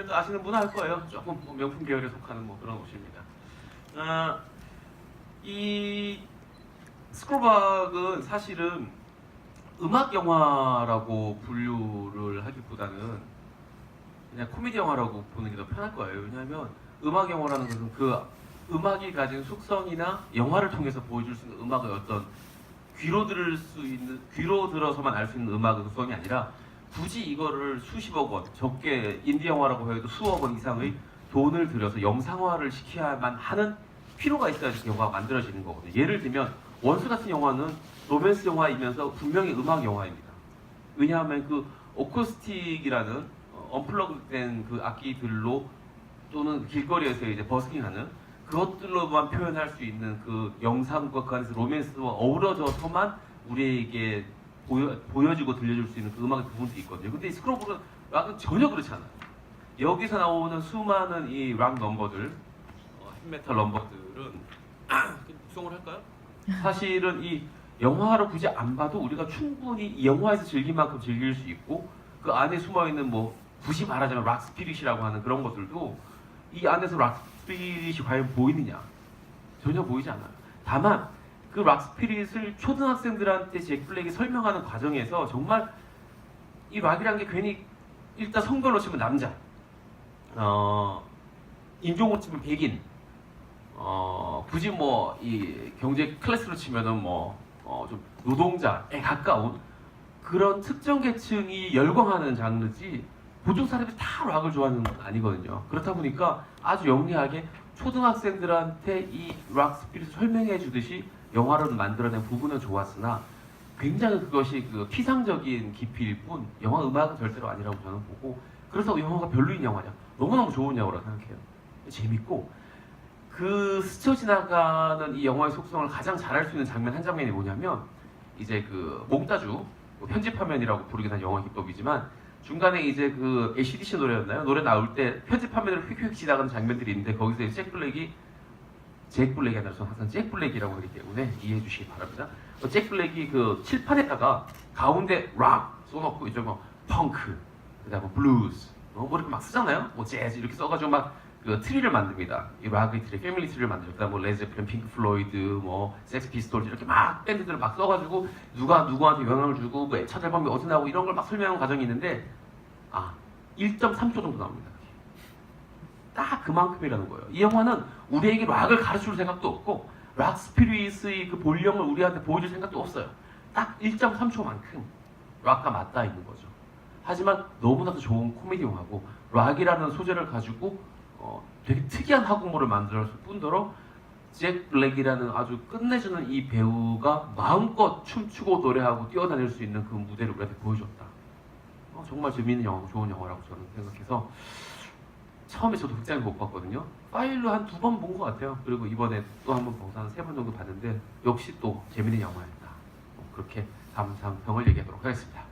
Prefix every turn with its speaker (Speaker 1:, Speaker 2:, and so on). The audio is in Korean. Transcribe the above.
Speaker 1: 브랜드 아시는 알 거예요. 조금 뭐 명품 계열에 속하는 뭐 그런 옷입니다. 아, 이 스크롤박은 사실은 음악 영화라고 분류를 하기보다는 그냥 코미디 영화라고 보는 게 더 편할 거예요. 왜냐하면 음악 영화라는 것은 그 음악이 가진 속성이나 영화를 통해서 보여줄 수 있는 음악의 어떤 귀로 들을 수 있는 귀로 들어서만 알 수 있는 음악의 속성이 아니라 굳이 이거를 수십억 원 적게 인디 영화라고 해도 수억 원 이상의 돈을 들여서 영상화를 시켜야만 하는 필요가 있어야지 영화가 만들어지는 거거든요. 예를 들면 원수 같은 영화는 로맨스 영화이면서 분명히 음악 영화입니다. 왜냐하면 그 오코스틱이라는 어, 언플러그된 그 악기들로 또는 길거리에서 이제 버스킹하는 그것들로만 표현할 수 있는 그 영상과 그 안에서 로맨스와 어우러져서만 우리에게 보여, 보여 주고 들려줄 수 있는 그 음악의 부분도 있거든요. 근데 이 스크롤북은 락은 전혀 그렇지 않아요. 여기서 나오는 수많은 이 락 넘버들, 어, 힙메탈 넘버들은 구성을 할까요? 사실은 이 영화로 굳이 안 봐도 우리가 충분히 이 영화에서 즐길 만큼 즐길 수 있고 그 안에 숨어 있는 뭐 굳이 말하자면 락 스피릿이라고 하는 그런 것들도 이 안에서 락 스피릿이 과연 보이느냐 전혀 보이지 않아요. 다만 그 락 스피릿을 초등학생들한테 잭 블랙이 설명하는 과정에서 정말 이 락이란 게 괜히 일단 성별로 치면 남자, 어 인종으로 치면 백인, 어 굳이 뭐 이 경제 클래스로 치면은 뭐어좀 노동자에 가까운 그런 특정 계층이 열광하는 장르지 보통 사람들이 다 락을 좋아하는 건 아니거든요. 그렇다 보니까 아주 영리하게 초등학생들한테 이 락 스피릿을 설명해 주듯이 영화를 만들어낸 부분은 좋았으나 굉장히 그것이 그 피상적인 깊이일 뿐 영화 음악은 절대로 아니라고 저는 보고 그래서 영화가 별로인 영화냐 너무너무 좋은 영화라고 생각해요. 재밌고 그 스쳐 지나가는 이 영화의 속성을 가장 잘할 수 있는 장면 한 장면이 뭐냐면 이제 그 몽따주 뭐 편집화면이라고 부르긴 한 영화 기법이지만 중간에 이제 그 ACDC 노래였나요? 노래 나올 때 편집화면을 휙휙 지나가는 장면들이 있는데 거기서 잭 블랙이 잭 블랙이 아니라 저는 항상 잭 블랙이라고 하기 때문에 이해해 주시기 바랍니다. 어, 잭 블랙이 그 칠판에다가 가운데 락 써놓고 이제 뭐 펑크, 그다음에 블루즈, 어, 뭐 이렇게 막 쓰잖아요. 뭐 재즈 이렇게 써가지고 막 그 트리를 만듭니다. 이 락의 트리, 패밀리 트리를 만들죠. 그다음 뭐 레즈플린, 핑크 플로이드, 뭐 섹스 피스톨즈 이렇게 막 밴드들을 막 써가지고 누가 누구한테 영향을 주고 뭐 애착 앨범이 어디 나오고 이런 걸 막 설명하는 과정이 있는데 아 1.3초 정도 나옵니다. 딱 그만큼이라는 거예요. 이 영화는 우리에게 락을 가르칠 생각도 없고 락 스피릿의 그 본령을 우리한테 보여줄 생각도 없어요. 딱 1.3초만큼 락과 맞닿아 있는 거죠. 하지만 너무나도 좋은 코미디 영화고 락이라는 소재를 가지고 어, 되게 특이한 학우물을 만들었을 뿐더러 잭 블랙이라는 아주 끝내주는 이 배우가 마음껏 춤추고 노래하고 뛰어다닐 수 있는 그 무대를 우리한테 보여줬다. 어, 정말 재미있는 영화고 좋은 영화라고 저는 생각해서 처음에 저도 극장에 못 봤거든요. 파일로 한 두 번 본 것 같아요. 그리고 이번에 또 한 번 보고 한세 번 정도 봤는데 역시 또 재밌는 영화였다. 어, 그렇게 감상평을 얘기하도록 하겠습니다.